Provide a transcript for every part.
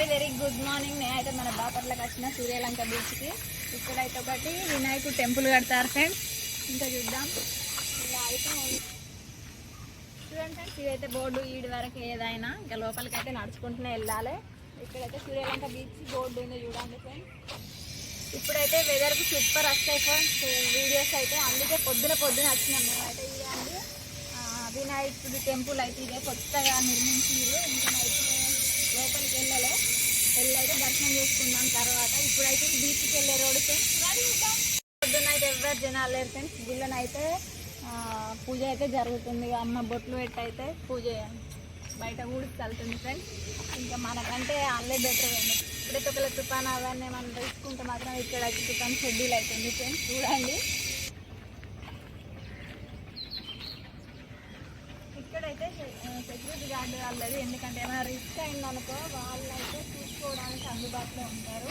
Very very good morning. నేనైతే మన బాపట్లకు వచ్చిన సూర్యలంక బీచ్కి. ఇక్కడైతే ఒకటి వినాయకుడు టెంపుల్ కడతారు ఫ్రెండ్స్. ఇంకా చూద్దాం. ఇలా అయితే చూడండి ఫ్రెండ్స్ ఇదైతే బోర్డు. ఈడి వరకు ఏదైనా ఇంకా లోపలికి అయితే నడుచుకుంటూనే వెళ్ళాలి. ఇక్కడైతే సూర్యలంక బీచ్ బోర్డు ఉంది చూడండి ఫ్రెండ్స్. ఇప్పుడైతే వెదర్కి సూపర్ వస్తాయి ఫ్రెండ్స్. వీడియోస్ అయితే అందుకే పొద్దున పొద్దున వచ్చినాం మేమైతే. ఇదండి వినాయకుడి టెంపుల్ అయితే ఇదే కొత్తగా నిర్మించింది ఇంకా అయితే వెళ్ళలే వెళ్ళైతే దర్శనం చేసుకున్నాం తర్వాత. ఇప్పుడైతే బీచ్కి వెళ్ళే రోడ్డు ఫ్రెండ్స్ పొద్దున్న అయితే ఎవరు జనాలు లేరు ఫ్రెండ్స్ గుళ్ళను అయితే పూజ అయితే జరుగుతుంది. అమ్మ బొట్లు పెట్టి అయితే పూజ బయట ఊడికి వెళ్తుంది ఫ్రెండ్స్ ఇంకా మనకంటే అల్లే బెటర్ అండి ఇప్పుడైతే ఒకవేళ తుఫాన్ అవన్నీ మనం తీసుకుంటే మాత్రం ఇక్కడ అయితే తుఫాన్ షెడ్యూల్ అవుతుంది ఫ్రెండ్స్ చూడండి ఇక్కడైతే సెక్యూరిటీ వాళ్ళది ఎందుకంటే ఏమైనా రిస్క్ అయిందనుకో వాళ్ళు అయితే చూసుకోవడానికి అందుబాటులో ఉంటారు.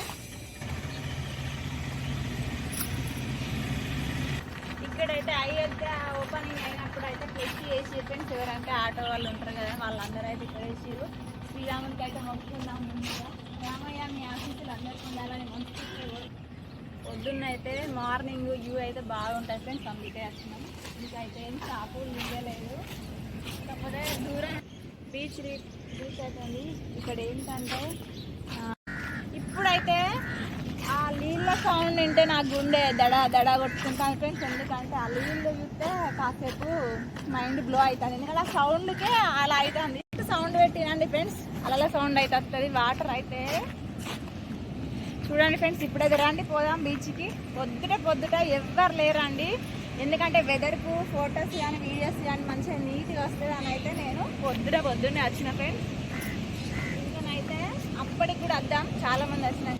ఇక్కడైతే అయోధ్య ఓపెనింగ్ అయినప్పుడు అయితే ఫ్లెక్సీ వేసి ఫ్రెండ్స్. ఎవరంటే ఆటో వాళ్ళు ఉంటారు కదా వాళ్ళందరూ అయితే ఇక్కడ వేసారు శ్రీరామునికి అయితే మొక్కుకుందాం ముందుగా. రామయ్య మీ ఆఫీసులు అందరికీ ఉండాలని మొక్కుకుంటే పొద్దున్న అయితే మార్నింగ్ వ్యూ అయితే బాగుంటుంది ఫ్రెండ్స్. అందుకే వచ్చినాం. ఇంకా అయితే ఏం షాపులు ఇవ్వలేదు కాకపోతే దూరం బీచ్ బీచ్ అయితే ఇక్కడ ఏంటంటే ఇప్పుడైతే ఆ నీళ్ళ సౌండ్ వింటే నా గుండె దడ దడ కొట్టుకుంటాను ఫ్రెండ్స్. ఎందుకంటే ఆ నీళ్ళు చూస్తే కాసేపు మైండ్ బ్లో అవుతుంది. ఎందుకంటే ఆ సౌండ్కే అలా అవుతుంది. సౌండ్ పెట్టినండి ఫ్రెండ్స్. అలా సౌండ్ అయితే వస్తుంది. వాటర్ అయితే చూడండి ఫ్రెండ్స్ ఇప్పుడైతే రండి పోదాం బీచ్కి. పొద్దుట పొద్దుట ఎవ్వరు లేరండి. ఎందుకంటే వెదర్కు ఫొటోస్ కానీ వీడియోస్ కానీ మంచిగా నీట్గా వస్తుంది అని అయితే నేను పొద్దున పొద్దున్నే వచ్చిన ఫ్రెండ్స్ ఇంకనైతే అప్పటికి కూడా వద్దాం. చాలా మంది వచ్చిన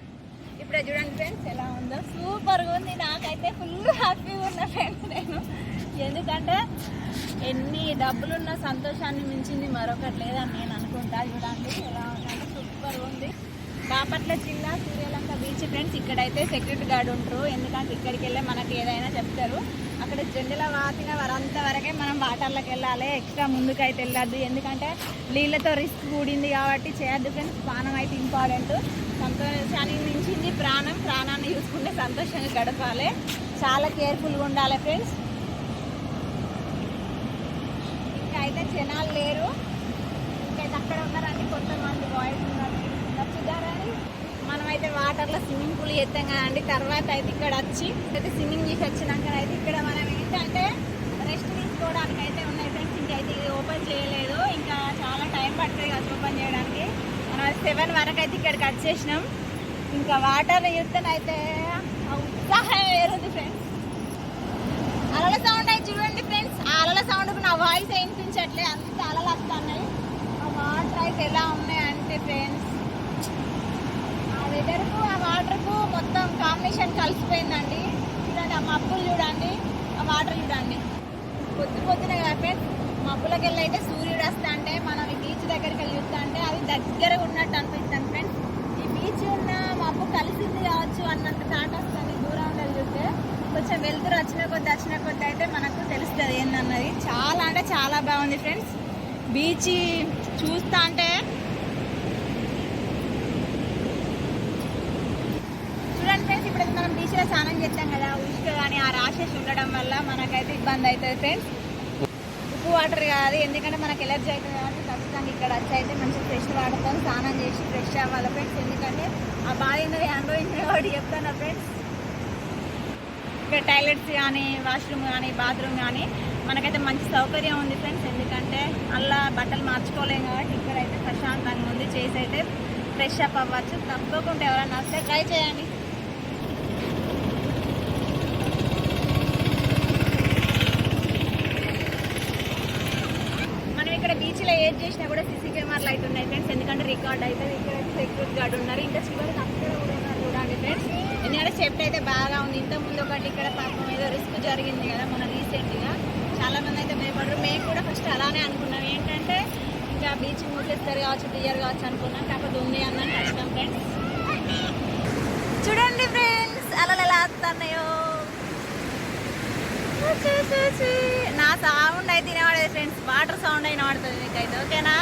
ఇప్పుడే చూడండి ఫ్రెండ్స్ ఎలా ఉందో. సూపర్గా ఉంది. నాకైతే ఫుల్ హ్యాపీగా ఉన్నా ఫ్రెండ్స్ నేను. ఎందుకంటే ఎన్ని డబ్బులున్న సంతోషాన్ని మించింది మరొకటి లేదని నేను అనుకుంటా. చూడండి ఎలా ఉందంటే సూపర్గా ఉంది. బాపట్ల జిల్లా సూర్యలంక బీచ్ ఫ్రెండ్స్ ఇక్కడైతే సెక్యూరిటీ గార్డ్ ఉంటారు ఎందుకంటే ఇక్కడికి వెళ్ళే మనకి ఏదైనా చెప్తారు. అక్కడ జెండల వాతిన వరంత వరకే మనం వాటర్లోకి వెళ్ళాలి. ఎక్స్ట్రా ముందుకైతే వెళ్ళద్దు. ఎందుకంటే నీళ్ళతో రిస్క్ కూడింది కాబట్టి చేయొద్దు ఫ్రెండ్స్. ప్రాణం అయితే ఇంపార్టెంట్. సంతోషాన్ని మించింది ప్రాణం. ప్రాణాన్ని చూసుకుంటే సంతోషంగా గడపాలి. చాలా కేర్ఫుల్గా ఉండాలి ఫ్రెండ్స్. ఇంకా అయితే జనాలు లేరు. ఇంకైతే అక్కడ ఉన్నారండి కొంతమంది బాయ్స్ ఉన్నారు. అయితే వాటర్లో స్విమ్మింగ్ పూల్ చేస్తాం కదండి తర్వాత అయితే ఇక్కడ వచ్చి అయితే స్విమ్మింగ్ చేసి వచ్చినాక అయితే ఇక్కడ మనం ఏంటంటే రెస్ట్ తీసుకోవడానికి అయితే ఉన్నాయి ఫ్రెండ్స్ ఇంకైతే ఇది ఓపెన్ చేయలేదు. ఇంకా చాలా టైం పడుతుంది కదా ఓపెన్ చేయడానికి. మనం సెవెన్ వరకు అయితే ఇక్కడికి వచ్చేసినాం. ఇంకా వాటర్ చూస్తేనైతే ఉత్సాహం వేరుంది ఫ్రెండ్స్ అలల సౌండ్ అయితే చూడండి ఫ్రెండ్స్ ఆ అలల సౌండ్కు నా వాయిస్ వినిపించట్లే. అంత అలలు వస్తున్నాయి. ఆ వాటర్ అయితే ఎలా ఉన్నాయి అంటే ఫ్రెండ్స్ వెదర్కు ఆ వాటర్కు మొత్తం కాంబినేషన్ కలిసిపోయిందండి. చూడండి ఆ మబ్బులు చూడండి ఆ వాటర్ చూడండి. పొద్దు పొద్దున కదా ఫ్రెండ్స్ మబ్బులకి వెళ్ళి అయితే సూర్యుడు వస్తా అంటే మనం ఈ బీచ్ దగ్గరికి వెళ్ళి చూస్తా అంటే అది దగ్గర ఉన్నట్టు అనిపిస్తుంది ఫ్రెండ్స్ ఈ బీచ్ ఉన్న మబ్బు కలిసింది కావచ్చు అన్నంత థాట్ వస్తుంది దూరం వెళ్ళి చూస్తే. కొంచెం వెళ్తురు వచ్చిన కొద్ది వచ్చిన కొద్ది అయితే మనకు తెలుస్తుంది ఏందన్నది. చాలా అంటే చాలా బాగుంది ఫ్రెండ్స్ బీచ్ చూస్తా అంటే చూడండి ఫ్రెండ్స్ ఇప్పుడు మనం బీచ్లో కదా. ఉష్క కానీ ఆ రాషెస్ ఉండడం వల్ల మనకైతే ఇబ్బంది అవుతుంది ఫ్రెండ్స్ ఉప్పు వాటర్ కాదు ఎందుకంటే మనకి ఎలర్జీ అవుతుంది కాబట్టి ఖచ్చితంగా ఇక్కడ వచ్చి అయితే మంచి ఫ్రెష్ వాటర్తో స్నానం చేసి ఫ్రెష్ అవ్వాలి ఫ్రెండ్స్ ఎందుకంటే ఆ బాధ ఏంటది అనుభవించిన వాడు చెప్తాను ఫ్రెండ్స్ ఇక్కడ టాయిలెట్స్ కానీ వాష్రూమ్ కానీ బాత్రూమ్ కానీ మనకైతే మంచి సౌకర్యం ఉంది ఫ్రెండ్స్ ఎందుకంటే అలా బట్టలు మార్చుకోలేము కాబట్టి ఇక్కడైతే ప్రశాంతంగా ఉంది. చేసి అయితే ఫ్రెష్ అప్ అవ్వచ్చు. తప్పకుండా ఎవరైనా వస్తే ట్రై చేయండి మనం ఇక్కడ బీచ్లో ఏది చేసినా కూడా సీసీ కెమెరాలు అయితే ఉన్నాయి ఫ్రెండ్స్. ఎందుకంటే రికార్డ్ అయితే ఇక్కడ సెక్యూరిటీ గార్డ్ ఉన్నారు. ఇంకా చివరికి అక్కడ కూడా ఉన్నారు చూడండి ఫ్రెండ్స్. ఎందుకంటే సేఫ్టీ అయితే బాగా ఉంది. ఇంత ముందు ఒకటి ఇక్కడ పాపం ఏదో రిస్క్ జరిగింది కదా మన రీసెంట్గా చాలా మంది అయితే భయపడరు మేము కూడా ఫస్ట్ అలానే అనుకున్నాం. ఏంటంటే ఇంకా బీచ్ మూసేస్తారు కావచ్చు క్లియర్ కావచ్చు అనుకున్నాం. కాకపోతే ఉంది అన్నాను కష్టం ఫ్రెండ్స్. చూడండి ఫ్రెండ్స్. అలా ఎలా వస్తున్నాయో. చూసి. సౌండ్ అయితే వినబడేది ఫ్రెండ్స్ వాటర్ సౌండ్ అయిన పడుతుంది మీకు అయితే ఓకేనా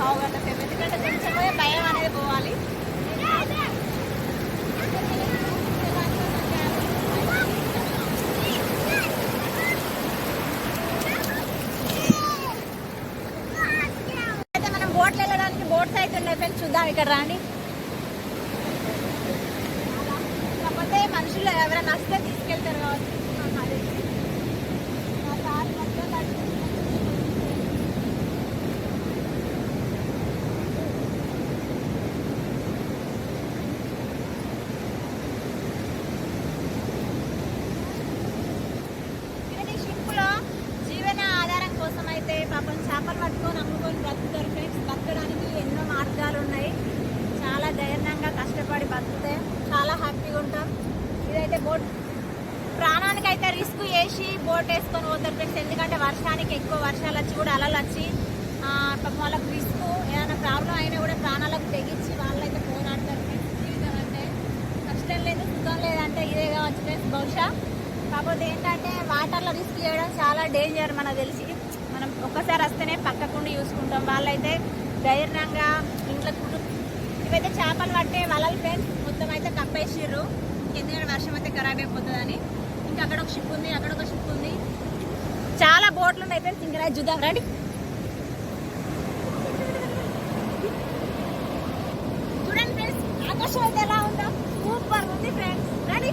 పావు గంట సేపు ఎందుకంటే కొంచెం పోయే భయం అనేది పోవాలి అయితే మనం బోట్లు వెళ్ళడానికి బోట్స్ అయితే ఉన్నాయి ఫ్రెండ్స్ చూద్దాం ఇక్కడ రాండి కాకపోతే మనుషులు ఎవరైనా వస్తే తీసుకెళ్తారు కావచ్చు. మా సార్ జీవన ఆధారం కోసం అయితే పాపం చేపలు పట్టుకొని అమ్ముకొని బతుకుతారు ఫ్రెండ్స్ బతకడానికి ఎన్నో మార్గాలు ఉన్నాయి చాలా ధైర్యంగా కష్టపడి బతికితే చాలా హ్యాపీగా ఉంటాం ఇదైతే బోట్ ప్రాణానికి అయితే రిస్క్ చేసి బోట్ వేసుకొని పోతారు ఫ్రెండ్స్ ఎందుకంటే వర్షానికి ఎక్కువ వర్షాలు వచ్చి కూడా అలలు వచ్చి పాపం వాళ్ళకి రిస్క్ ఏదైనా ప్రాబ్లం అయినా కూడా ప్రాణాలకు తెగించి వాళ్ళైతే పోరాడతారు ఫ్రెండ్స్ జీవితం అంటే కష్టం లేదు సుఖం లేదంటే ఇదే కావచ్చు ఫ్రెండ్స్ బహుశా. కాకపోతే ఏంటంటే వాటర్లో రిస్క్ చేయడం చాలా డేంజర్ మనకు తెలిసి. మనం ఒక్కసారి వస్తేనే పక్కకుండా చూసుకుంటాం. వాళ్ళైతే ధైర్యంగా ఇంట్లో ఇవైతే చేపలు పట్టే వలలు ఫ్రెండ్స్ మొత్తం అయితే కప్పేసిర్రు. ఎందుకంటే వర్షం అయితే ఖరాబ్ అయిపోతుందని. ఇంకా అక్కడ ఒక షిప్ ఉంది అక్కడ ఒక షిప్ ఉంది. చాలా బోట్లు ఉన్నాయి ఫ్రెండ్స్ ఇంకా చూద్దాం రండి. చూడండి ఫ్రెండ్స్ ఆకాశం అయితే ఎలా ఉందో. సూపర్ ఉంది ఫ్రెండ్స్ రండి.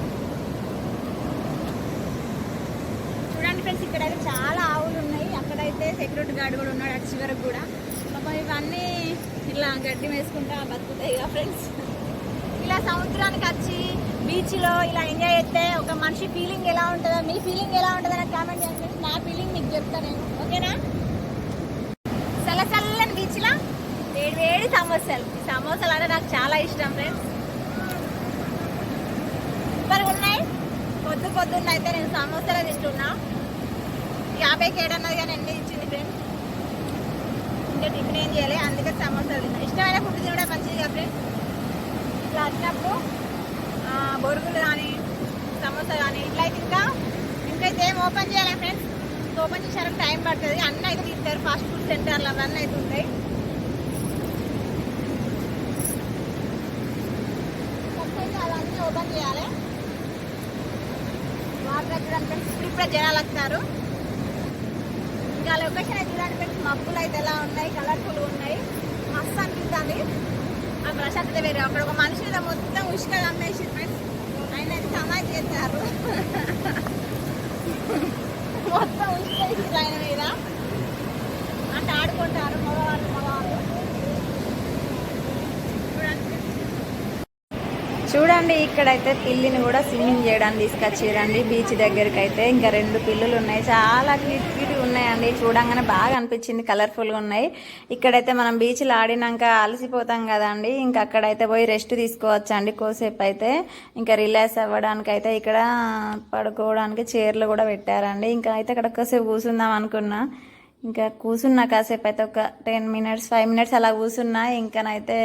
చూడండి ఫ్రెండ్స్ ఇక్కడైతే చాలా ఆవులు ఉన్నాయి. అక్కడైతే సెక్యూరిటీ గార్డ్ కూడా ఉన్నాడు అటు చివరకు కూడా. పాపం ఇవన్నీ ఇలా గడ్డి వేసుకుంటా బతుకుతాయి ఇక ఫ్రెండ్స్. ఇలా సముద్రానికి వచ్చి బీచ్లో ఇలా ఎంజాయ్ చేస్తే ఒక మనిషి ఫీలింగ్ ఎలా ఉంటుందో మీ ఫీలింగ్ ఎలా ఉంటుందో నాకు కామెంట్ చేయండి. నా ఫీలింగ్ మీకు చెప్తాను నేను. ఓకేనా? చల్లచల్లని బీచ్లో వేడి వేడి సమోసాలు. ఈ సమోసాలు అంటే నాకు చాలా ఇష్టం ఫ్రెండ్స్ సూపర్గా ఉన్నాయి. పొద్దు పొద్దున్న అయితే నేను సమోసాలు తింటున్నా. యాభైకి ఏడన్నది కానీ ఎన్ని ఇచ్చింది ఫ్రెండ్స్ ఇంకా టిఫిన్ ఏం చేయాలి అందుకే సమోసాలు తిన్నా. ఇష్టమైన ఫుడ్ తినడం మంచిది కదా ఫ్రెండ్స్ ఇట్లా వచ్చినప్పుడు బొరుగులు కానీ సమోసా కానీ ఇట్లా అయితే ఇంకా ఇంకైతే ఏం ఓపెన్ చేయాలి ఫ్రెండ్స్ ఓపెన్ చేసారంటే టైం పడుతుంది. అన్నీ అయితే తీస్తారు ఫాస్ట్ ఫుడ్ సెంటర్లు అవన్నీ అయితే ఉంటాయి. అయితే అవన్నీ ఓపెన్ చేయాలి. వాటర్ దగ్గర ఫ్రెండ్స్ ఇప్పుడు ఇప్పుడే జనాలు వస్తారు. ఇంకా లొకేషన్ అయితే చూడండి ఫ్రెండ్స్ మబ్బులు అయితే ఎలా ఉన్నాయి కలర్ఫుల్ ఉన్నాయి. మస్తు అనిపిస్తుంది. ఆ ప్రశాంతత వేరు. అక్కడ ఒక మనిషి మీద మొత్తం ఉష్క అమ్మేసి ఆయన సమాజ్ చేశారు. మొత్తం ఉష్క ఆయన మీద. అంటే ఆడుకుంటారు మగవాళ్ళు మగవాళ్ళు చూడండి చూడండి ఇక్కడైతే పిల్లిని కూడా స్విమ్మింగ్ చేయడానికి తీసుకొచ్చిరండి. బీచ్ దగ్గరికి అయితే ఇంకా రెండు పిల్లులు ఉన్నాయి చాలా క్యూట్ క్యూట్ ఉన్నాయండి. చూడంగానే బాగా అనిపించింది. కలర్ఫుల్గా ఉన్నాయి. ఇక్కడైతే మనం బీచ్లో ఆడినాక అలసిపోతాం కదండి. ఇంకా అక్కడైతే పోయి రెస్ట్ తీసుకోవచ్చు అండి కోసేపు అయితే. ఇంకా రిలాక్స్ అవ్వడానికి అయితే ఇక్కడ పడుకోవడానికి చైర్లు కూడా పెట్టారండి. ఇంకా అయితే అక్కడ కోసేపు కూర్చుందాం అనుకున్నా. ఇంకా కూర్చున్నా కాసేపు అయితే ఒక టెన్ మినిట్స్ ఫైవ్ మినిట్స్ అలా కూర్చున్నా ఇంకానైతే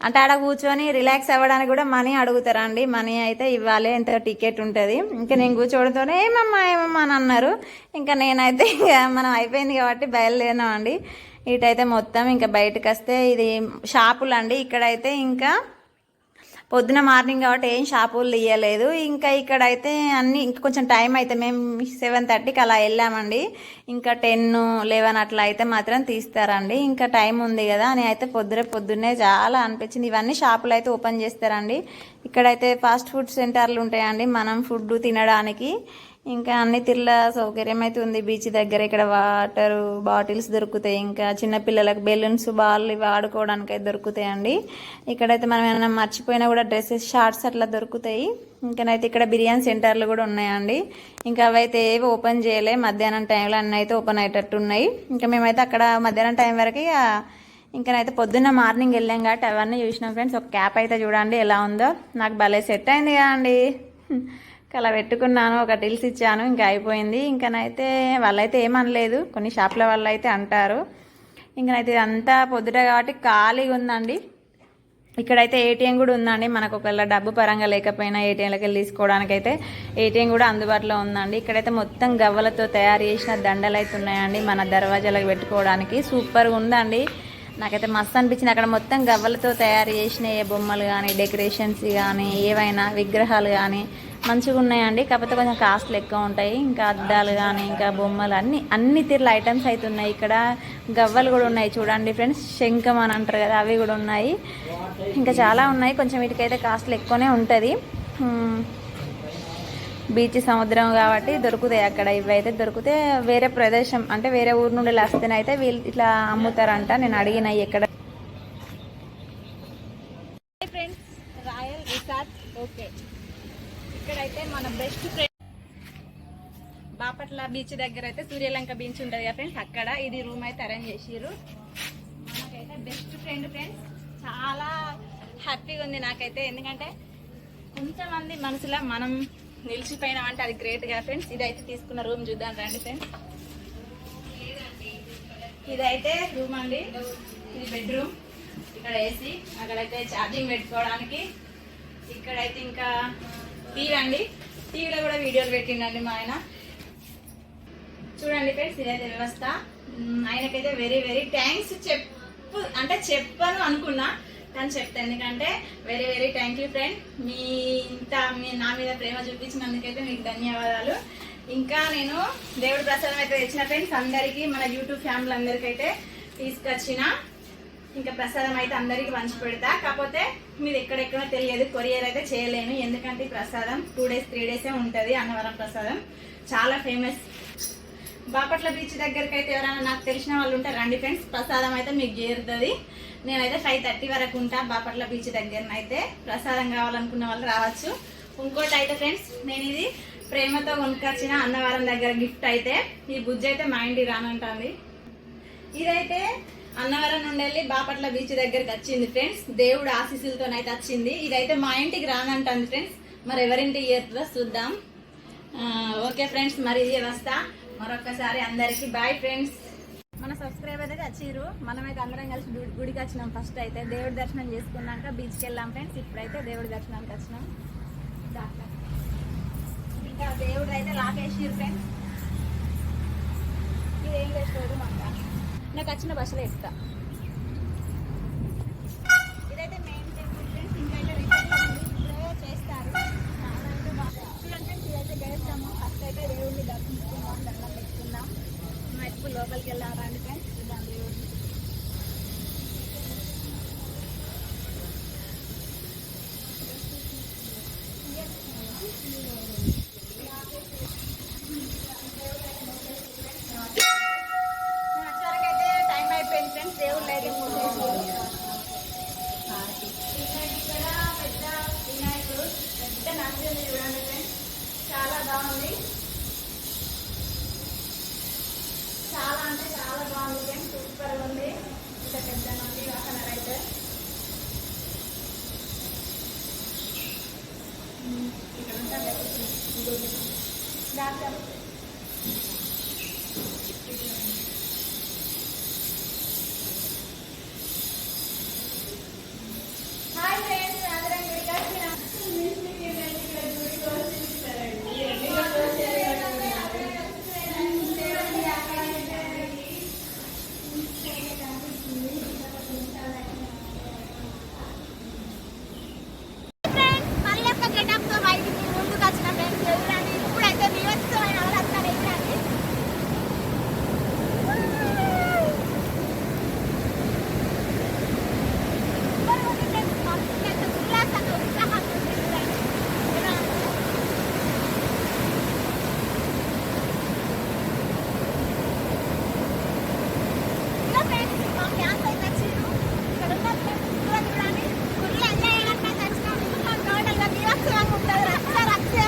అంటే ఆడ కూర్చొని రిలాక్స్ అవ్వడానికి కూడా మనీ అడుగుతారండి. మనీ అయితే ఇవ్వాలి ఎంత టికెట్ ఉంటుంది. ఇంకా నేను కూర్చోవడంతోనే ఏమమ్మా ఏమమ్మా అని అన్నారు. ఇంకా నేనైతే ఇక మనం అయిపోయింది కాబట్టి బయలుదేరినాం అండి ఇటైతే మొత్తం ఇంకా బయటకు వస్తే ఇది షాపులు అండి ఇక్కడైతే ఇంకా పొద్దున మార్నింగ్ కాబట్టి ఏం షాపులు తీయలేదు ఇంకా ఇక్కడ అయితే అన్ని ఇంకా కొంచెం టైం అయితే మేము సెవెన్ థర్టీకి అలా వెళ్ళామండి. ఇంకా టెన్ లెవెన్ అట్లా అయితే మాత్రం తీస్తారండి. ఇంకా టైం ఉంది కదా అని అయితే పొద్దునే పొద్దున్నే చాలా అనిపించింది. ఇవన్నీ షాపులు అయితే ఓపెన్ చేస్తారండి. ఇక్కడైతే ఫాస్ట్ ఫుడ్ సెంటర్లు ఉంటాయండి మనం ఫుడ్ తినడానికి. ఇంకా అన్ని తిర్ల సౌకర్యం అయితే ఉంది బీచ్ దగ్గర ఇక్కడ వాటర్ బాటిల్స్ దొరుకుతాయి. ఇంకా చిన్న పిల్లలకు బెలూన్స్ బాల్ ఇవి ఆడుకోవడానికి అయితే దొరుకుతాయండి. ఇక్కడైతే మనం ఏమైనా మర్చిపోయినా కూడా డ్రెస్సెస్ షార్ట్స్ అట్లా దొరుకుతాయి. ఇంకనైతే ఇక్కడ బిర్యానీ సెంటర్లు కూడా ఉన్నాయండి. ఇంకా అవైతే ఏవి ఓపెన్ చేయలే. మధ్యాహ్నం టైంలో అన్నీ అయితే ఓపెన్ అయ్యేటట్టు ఉన్నాయి ఇంకా మేమైతే అక్కడ మధ్యాహ్నం టైం వరకు ఇంకనైతే పొద్దున్న మార్నింగ్ వెళ్ళాం కాబట్టి అవన్నీ చూసినాం ఫ్రెండ్స్. ఒక క్యాప్ అయితే చూడండి ఎలా ఉందో. నాకు భలే సెట్ అయింది కదండి. అలా పెట్టుకున్నాను ఒక టిల్స్ ఇచ్చాను ఇంకా అయిపోయింది. ఇంకనైతే వాళ్ళైతే ఏమనలేదు. కొన్ని షాప్ల వాళ్ళు అయితే అంటారు ఇంకనైతే ఇదంతా పొద్దుట కాబట్టి ఖాళీగా ఉందండి. ఇక్కడైతే ఏటీఎం కూడా ఉందండి. మనకు ఒకవేళ డబ్బు పరంగా లేకపోయినా ఏటీఎంలకి వెళ్ళి తీసుకోవడానికి అయితే ఏటీఎం కూడా అందుబాటులో ఉందండి. ఇక్కడైతే మొత్తం గవ్వలతో తయారు చేసిన దండలు అయితే ఉన్నాయండి మన దర్వాజాలకు పెట్టుకోవడానికి. సూపర్గా ఉందండి. నాకైతే మస్తు అనిపించింది. అక్కడ మొత్తం గవ్వలతో తయారు చేసిన ఏ బొమ్మలు కానీ డెకరేషన్స్ కానీ ఏవైనా విగ్రహాలు కానీ మంచిగా ఉన్నాయండి. కాకపోతే కొంచెం కాస్ట్లు ఎక్కువ ఉంటాయి. ఇంకా అద్దాలు కానీ ఇంకా బొమ్మలు అన్ని అన్ని తీర్ల ఐటమ్స్ అయితే ఉన్నాయి. ఇక్కడ గవ్వలు కూడా ఉన్నాయి చూడండి ఫ్రెండ్స్ శంఖం అని అంటారు కదా అవి కూడా ఉన్నాయి. ఇంకా చాలా ఉన్నాయి. కొంచెం వీటికైతే కాస్ట్లు ఎక్కువనే ఉంటుంది. బీచ్ సముద్రం కాబట్టి దొరుకుతాయి అక్కడ. ఇవి అయితే దొరికితే వేరే ప్రదేశం అంటే వేరే ఊరు నుండి వస్తేనైతే వీళ్ళు ఇట్లా అమ్ముతారంట. నేను అడిగిన ఎక్కడ. ఫ్రెండ్స్ రాయల్ రిసార్ట్ ఓకే ఇక్కడైతే మన బెస్ట్ ఫ్రెండ్ బాపట్ల బీచ్ దగ్గర అయితే సూర్యలంక బీచ్ ఉంటుంది కదా ఫ్రెండ్స్ అక్కడ ఇది రూమ్ అయితే అరేంజ్ చేసిర్రు. మనకైతే బెస్ట్ ఫ్రెండ్ ఫ్రెండ్స్ చాలా హ్యాపీగా ఉంది నాకైతే. ఎందుకంటే కొంతమంది మనసులో మనం నిలిచిపోయినాం అంటే అది గ్రేట్గా ఫ్రెండ్స్ ఇదైతే తీసుకున్న రూమ్ చూద్దాం రండి ఫ్రెండ్స్ ఇదైతే రూమ్ అండి. ఇది బెడ్రూమ్ ఇక్కడ ఏసీ అక్కడైతే ఛార్జింగ్ పెట్టుకోవడానికి. ఇక్కడైతే ఇంకా టీవీ అండి టీవీలో కూడా వీడియోలు పెట్టిండండి మా ఆయన. చూడండి ఫ్రెండ్స్ ఇదైతే వ్యవస్థ. ఆయనకైతే వెరీ వెరీ థ్యాంక్స్ చెప్పు అంటే చెప్పను అనుకున్నా కానీ చెప్తాను ఎందుకంటే very very thank you friend మీ ఇంత మీ నా మీద ప్రేమ చూపించినందుకైతే మీకు ధన్యవాదాలు. ఇంకా నేను దేవుడు ప్రసాదం అయితే తెచ్చిన ఫ్రెండ్స్ అందరికీ మన యూట్యూబ్ ఫ్యామిలీ అందరికైతే తీసుకొచ్చిన. ఇంకా ప్రసాదం అయితే అందరికి పంచి పెడతా. కాకపోతే మీరు ఎక్కడెక్కడో తెలియదు కొరియర్ అయితే చేయలేను. ఎందుకంటే ప్రసాదం టూ డేస్ త్రీ డేసే ఉంటుంది అన్నవరం ప్రసాదం. చాలా ఫేమస్ బాపట్ల బీచ్ దగ్గరికి అయితే ఎవరైనా నాకు తెలిసిన వాళ్ళు ఉంటే రండి ఫ్రెండ్స్ ప్రసాదం అయితే మీకు చేరుతుంది. నేనైతే ఫైవ్ థర్టీ వరకు ఉంటా బాపట్ల బీచ్ దగ్గర అయితే ప్రసాదం కావాలనుకున్న వాళ్ళు రావచ్చు. ఇంకోటి అయితే ఫ్రెండ్స్ నేను ఇది ప్రేమతో కొనుక్కొచ్చిన అన్నవరం దగ్గర గిఫ్ట్ అయితే. ఈ బుజ్జి అయితే మా ఇంటికి రానంటుంది. ఇదైతే అన్నవరం నుండి వెళ్ళి బాపట్ల బీచ్ దగ్గరికి వచ్చింది ఫ్రెండ్స్ దేవుడు ఆశీస్సులతోనైతే వచ్చింది. ఇదైతే మా ఇంటికి రానంటుంది ఫ్రెండ్స్ మరి ఎవరింటికి చేస్తుందో చూద్దాం. ఓకే ఫ్రెండ్స్ మరి ఇది వస్తా. మరొకసారి అందరికి బాయ్ ఫ్రెండ్స్ మన సబ్స్క్రైబర్ అయితే వచ్చిర్రు. మనమైతే అందరం కలిసి గుడి- గుడికి వచ్చినాం ఫస్ట్ అయితే. దేవుడి దర్శనం చేసుకున్నాక బీచ్కి వెళ్ళాం ఫ్రెండ్స్ ఇప్పుడైతే దేవుడి దర్శనానికి వచ్చినాం. ఇంకా దేవుడు అయితే లాకేసిర్రు ఫ్రెండ్స్ ఇది ఏం చేసుకోవడం అంట నాకు వచ్చిన భాషలో ఇస్తా ఇదైతే మెయిన్ టెంపుల్ ఫ్రెండ్స్ ఇంకా ఇప్పుడే చేస్తారు. చాలా చూడండి ఫ్రెండ్స్ ఇదైతే ఫస్ట్ అయితే దేవుడిని దర్శించుకుందాం దండం పెట్టుకుందాం. మా ఇప్పుడు లోపలికి వెళ్ళారా అని పెద్ద చూడండి ఫ్రెండ్స్ చాలా బాగుంది. చాలా అంటే చాలా బాగుంది ఫ్రెండ్స్ సూపర్ ఉంది. ఇంత పెద్ద మంది వాసన అయితే. ఇక్కడ ఉంటాను డాక్టర్ హాయ్ ఫ్రెండ్స్ అందరం గుడికి వచ్చినాం ఫ్రెండ్స్ మళ్ళీ ఒక గెటప్తో బయటికి ముందుకు వచ్చిన ఫ్రెండ్స్ ఎదురండి ఇప్పుడైతే బీభత్సమైన అలంకారం ఎదురండి సూపర్ ఉంది ఫ్రెండ్స్ మస్తు ఉంది. ఉల్లాసంగా ఉత్సాహంగా ఉంది చూడండి. ఎలా ఉంది? ఇదిగో ఫ్రెండ్స్ మా ఫ్యాన్స్ అయితే వచ్చిర్రు. ఇక్కడ ఉన్న ఫ్రెండ్స్ కూడా చూడండి. ఫుల్ ఎంజాయ్ చేయడానికి అయితే వచ్చినాం. ఇంకా టోటల్గా బీభత్సంగా ఉంటుంది. రచ్చ రచ్చే.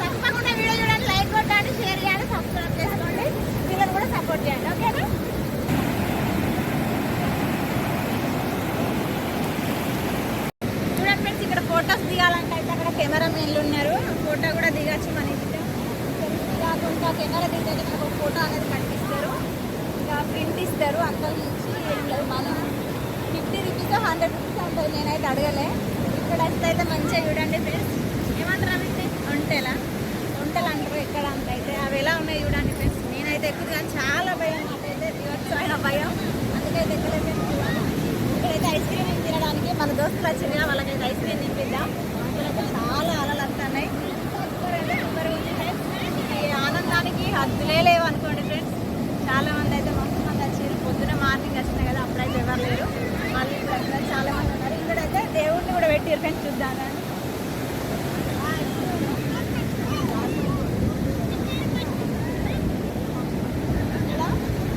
తప్పకుండా వీడియో చూడండి లైక్ కొట్టండి షేర్ చేయండి సబ్స్క్రైబ్ చేసుకోండి వీళ్ళని కూడా సపోర్ట్ చేయండి ఓకేనా చూడండి ఫ్రెండ్స్ ఇక్కడ ఫొటోస్ దిగాలంటే అయితే అక్కడ కెమెరా మెన్లు ఉన్నారు ఫోటో కూడా దిగచ్చు మన ఇష్టం సెల్ఫీ కాకుండా కెమెరా దిగితే మనకు ఒక ఫోటో అనేది కనిపిస్తారు ఇంకా అక్కలు ఇచ్చి ఏం లేదు. మనం ఫిఫ్టీ రూపీస్ హండ్రెడ్ రూపీస్ ఉంటుంది. నేనైతే అడగలే. ఇక్కడ అయితే మంచిగా చూడండి ఫ్రెండ్స్ ఏమంటారు అవి ఒంటెలా? ఒంటెలు అంటారు ఎక్కడ అంత అయితే. అవి ఎలా ఉన్నాయి చూడండి ఫ్రెండ్స్ నేనైతే ఎక్కువగా చాలా భయం నాకైతే. అయిన భయం. అందుకైతే తినడానికి మన దోస్తులు వచ్చిందిగా వాళ్ళకైతే ఐస్ క్రీమ్ తినిపిద్దాం. అందులో చాలా అలలు వస్తున్నాయి సూపర్ ఆనందానికి హద్దులే లేవు అనుకోండి ఫ్రెండ్స్ చాలా మంది అయితే మస్తు మంది వచ్చారు పొద్దున మార్నింగ్ వచ్చినా కదా అప్పుడైతే ఎవరు లేరు. మళ్ళీ ఇప్పుడు చాలా మంది ఉన్నారు. ఇక్కడైతే దేవుడిని కూడా పెట్టి ఇరుకని చూద్దాం ఇక్కడ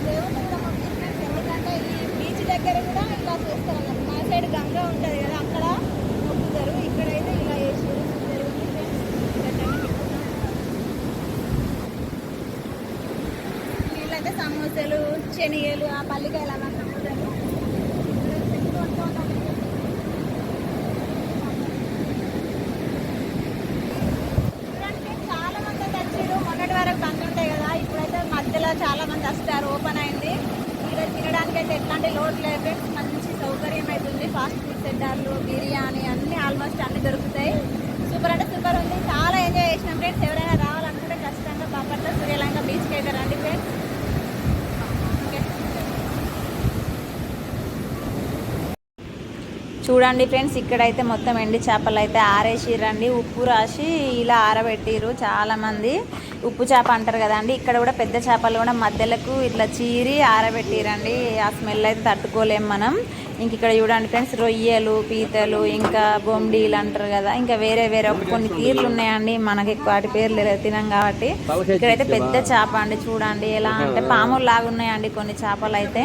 దేవుడిని కూడా మొక్కారు ఫ్రెండ్స్. ఎందుకంటే ఈ బీచ్ దగ్గర కూడా ఇలా చేస్తారు అన్నమాట మా సైడ్ గంగ ఉంటుంది కదా అక్కడ మొక్కుతారు ఇక్కడైతే ఇలా చేసారు జరుగుతుంది ఫ్రెండ్స్ ఇక్కడనే పెట్టుకున్నాం. వీళ్ళైతే సమోసాలు శనగలు ఆ పల్లికాయలు అలా అమ్ముతారు ఇక్కడ చెట్లు కొంటూ ఉంటారు. చూడండి చాలా మంది అయితే వచ్చారు మొన్నటి వరకు బంద్ ఉంటాయి కదా ఇప్పుడైతే మధ్యలో చాలా మంది వస్తారు ఓపెన్ అయింది ఇక్కడ తినడానికి అయితే ఎట్లాంటి లోటు లేదు మంచి సౌకర్యం అవుతుంది ఫాస్ట్ ఫుడ్ సెంటర్లు బిర్యానీ అన్ని ఆల్మోస్ట్ అన్ని దొరుకుతాయి సూపర్ అంటే సూపర్ ఉంది. చాలా ఎంజాయ్ చేసినాం ఫ్రెండ్స్. ఎవరైనా రావాలనుకుంటే ఖచ్చితంగా బాపట్ల సూర్యలంక బీచ్కి అయితే రండి ఫ్రెండ్స్ ఓకే చూడండి ఫ్రెండ్స్ ఇక్కడైతే మొత్తం ఎండి చేపలు అయితే ఆరేసిరండి ఉప్పు రాసి ఇలా ఆరబెట్టిరు చాలా మంది ఉప్పు చేప అంటారు కదండి ఇక్కడ కూడా పెద్ద చేపలు కూడా మధ్యలకు ఇట్లా చీరి ఆరబెట్టిరండి ఆ స్మెల్ అయితే తట్టుకోలేం మనం. ఇంక ఇక్కడ చూడండి ఫ్రెండ్స్ రొయ్యలు పీతలు ఇంకా బొమ్డీలు అంటారు కదా. ఇంకా వేరే వేరే కొన్ని తీర్లు ఉన్నాయండి మనకి ఎక్కువ వాటి పేర్లు తినం కాబట్టి. ఇక్కడైతే పెద్ద చేప అండి చూడండి ఎలా అంటే పాములు లాగా ఉన్నాయండి కొన్ని చేపలు అయితే.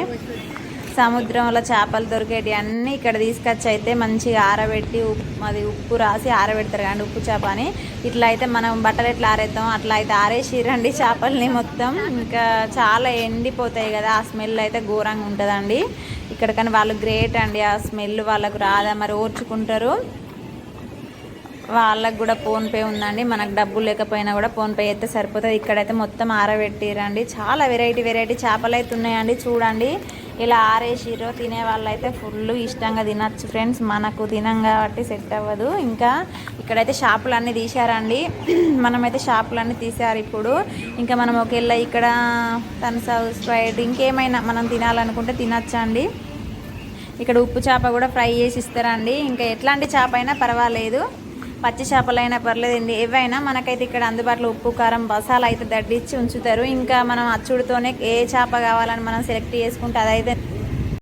సముద్రంలో చేపలు దొరికేటి అన్నీ ఇక్కడ తీసుకొచ్చి అయితే మంచిగా ఆరబెట్టి ఉప్పు అది ఉప్పు రాసి ఆరబెడతారు కానీ ఉప్పు చేప అని ఇట్లా అయితే మనం బట్టలు ఎట్లా ఆరేద్దాం అట్లా అయితే ఆరేసిరండి చేపల్ని మొత్తం. ఇంకా చాలా ఎండిపోతాయి కదా ఆ స్మెల్ అయితే ఘోరంగా ఉంటుందండి. ఇక్కడ కానీ వాళ్ళు గ్రేట్ అండి ఆ స్మెల్ వాళ్ళకు రాదా మరి ఓర్చుకుంటారు. వాళ్ళకు కూడా ఫోన్పే ఉందండి. మనకు డబ్బులు లేకపోయినా కూడా ఫోన్పే అయితే సరిపోతుంది. ఇక్కడైతే మొత్తం ఆరబెట్టిరండి. చాలా వెరైటీ వెరైటీ చేపలు అయితే ఉన్నాయండి. చూడండి ఇలా ఆరేసిరో తినే వాళ్ళైతే ఫుల్ ఇష్టంగా తినచ్చు ఫ్రెండ్స్ మనకు తినం కాబట్టి సెట్ అవ్వదు. ఇంకా ఇక్కడైతే షాపులన్నీ తీశారండి. మనమైతే షాపులన్నీ తీశారు ఇప్పుడు. ఇంకా మనం ఒకవేళ ఇక్కడ తనసా స్ప్రైట్ ఇంకేమైనా మనం తినాలనుకుంటే తినచ్చండి. ఇక్కడ ఉప్పు చేప కూడా ఫ్రై చేసి ఇస్తారండి. ఇంకా ఎట్లాంటి చేప అయినా పర్వాలేదు. పచ్చి చేపలైనా పర్లేదు ఏవైనా మనకైతే ఇక్కడ అందుబాటులో ఉప్పు కారం మసాలా అయితే దడ్డిచ్చి ఉంచుతారు. ఇంకా మనం అచ్చుడితోనే ఏ చేప కావాలని మనం సెలెక్ట్ చేసుకుంటే అదైతే